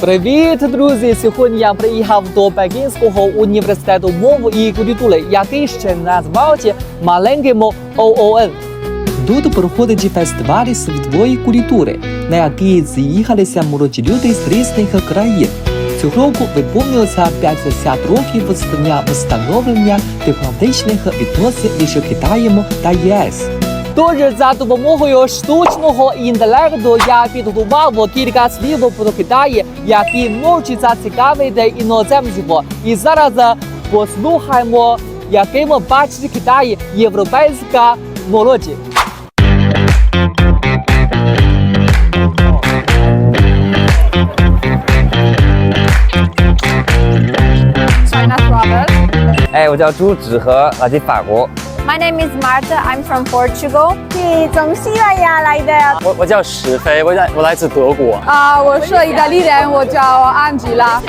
Привіт, друзі! Сьогодні я приїхав до Пекінського університету мови і культури, який ще називають маленьким ООН. Тут проходить фестиваль світової культури, на який з'їхалися молоді люди з різних країн. Цього року виповнилося 50 років з дня встановлення дипломатичних відносин між Китаєм та ЄС. Тож за допомогою штучного інтелекту я підготував кілька слів про Китай, які можуть зацікавити іноземців. І зараз е, послухаємо, яким бачить Китай європейська молодь. China Travel. 哎，我叫朱芷和，来自法国。 My name is Marta. I'm from Portugal. 你从西班牙来的。我我叫史飞，我来我来自德国。啊、我是意大利人，我叫安吉拉。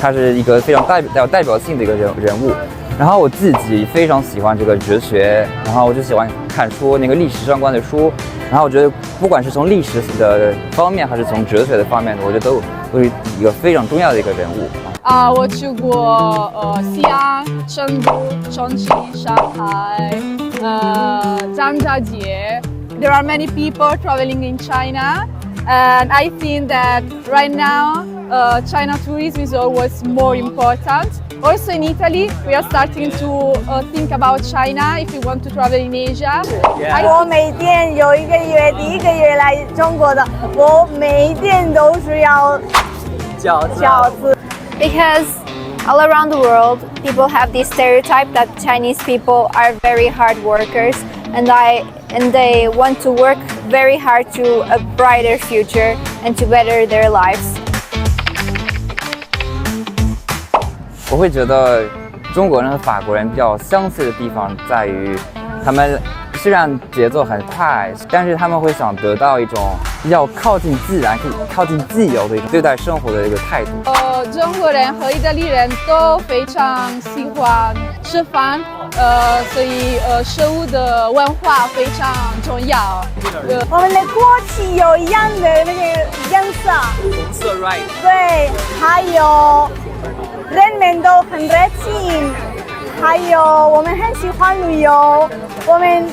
他是一个非常代表有代表性的一个人人物。然后我自己非常喜欢这个哲学，然后我就喜欢看书，那个历史相关的书。然后我觉得，不管是从历史的方面，还是从哲学的方面，我觉得都都是一个非常重要的一个人物。啊、我去过呃西安、成都、重庆、上海、呃张家界。There are many people traveling in China, and I think that right now uh, China tourism is always more important. Also in Italy, we are starting to uh, think about China if you want to travel in Asia. I 我每店有一个月，第一个月来中国的，我每店都是要饺子。 Because all around the world, people have this stereotype that Chinese people are very hard workers, and I and they want to work very hard to a brighter future and to better their lives. 我会觉得中国人和法国人比较相似的地方在于，他们 虽然节奏很快，但是他们会想得到一种比较靠近自然、可以靠近自由的一种对待生活的一个态度。呃，中国人和意大利人都非常喜欢吃饭，呃，所以呃，食物的文化非常重要。呃，我们的国旗有一样的那个颜色，红色 right。对，还有人们都很热情，还有我们很喜欢旅游，我们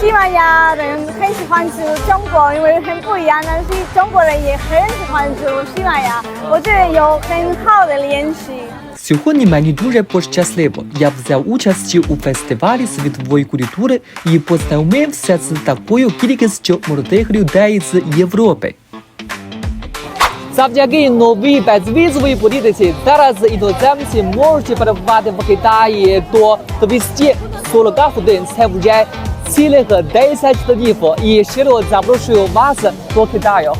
西班牙人很喜欢吃中国，因为很不一样，但是中国人也很喜欢吃西班牙，我觉得有很好的联系。 Сьогодні мені дуже пощасливо. Я взяв участь у фестивалі світової культури і познайомився з такою кількістю молодих людей з Європи. Завдяки новій безвізовій політиці зараз іноземці можуть перебувати в Китаї до 240 годин. Це вже цілих 10 днів. І щиро запрошую вас до Китаю.